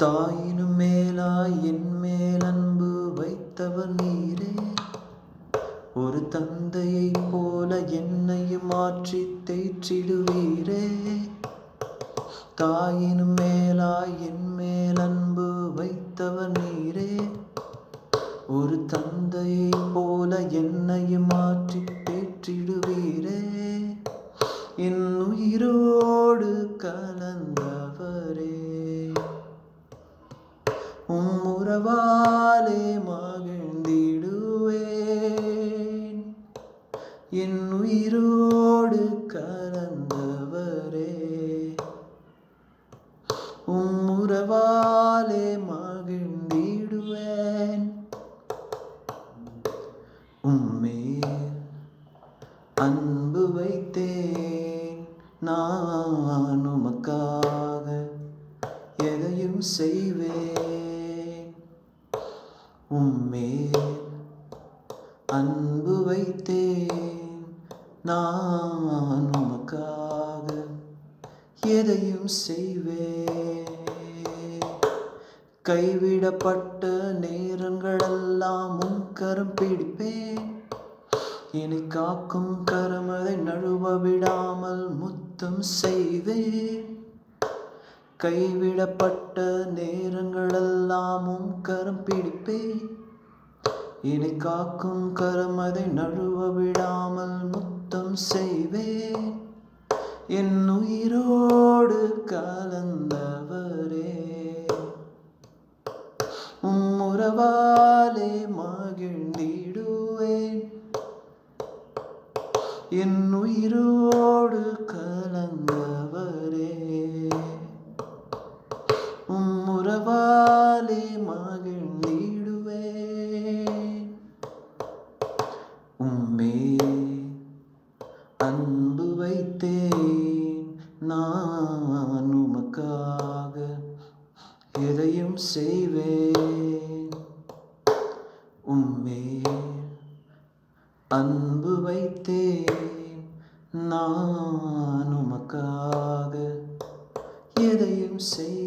தாயினும் மேலாய் என் மேல் அன்பு வைத்தவர் நீரே. ஒரு தந்தையைப் போல என்னையும் மாற்றி தேற்றிடுவீரே. தாயினும் மேலாய் என் மேல் அன்பு வைத்தவர் நீரே. ஒரு தந்தையைப் போல என்னையும் மாற்றி தேற்றிடுவீரே. என் உயிரோடு கலந்தவர் உம் மகிழ்ந்திடுவேன். என் உயிரோடு கலந்தவரே. உம்முறவாலே மகிழ்ந்திடுவேன். உம்மே அன்பு வைத்தேன். நான் உமக்காக எதையும் செய்வேன். உம்மேல் அன்பு வைத்தேன். நான் உமக்காக எதையும் செய்வேன். கைவிடப்பட்ட நேரங்களெல்லாம் உன் கரம் பிடிப்பேன். என்னை காக்கும் கரமதை நழுவ விடாமல் முத்தம் செய்வேன். கைவிடப்பட்ட நேரங்களெல்லாமும் கரம் பிடிப்பே இனி காக்கும் கரம் அதை நழுவ விடாமல் முத்தம் செய்வேன். என் உயிரோடு கலந்தவரே. உம்முறவாலே மகிழ்ந்திடுவேன் என் உயிரோடு கலந்தவர். உறவாலே மகிழ்ந்திடுவே உம்மே அன்பு வைத்தேன். நான் உமக்காக எதையும் செய்வேன். உம்மே அன்பு வைத்தேன். நான் உமக்காக எதையும் செய்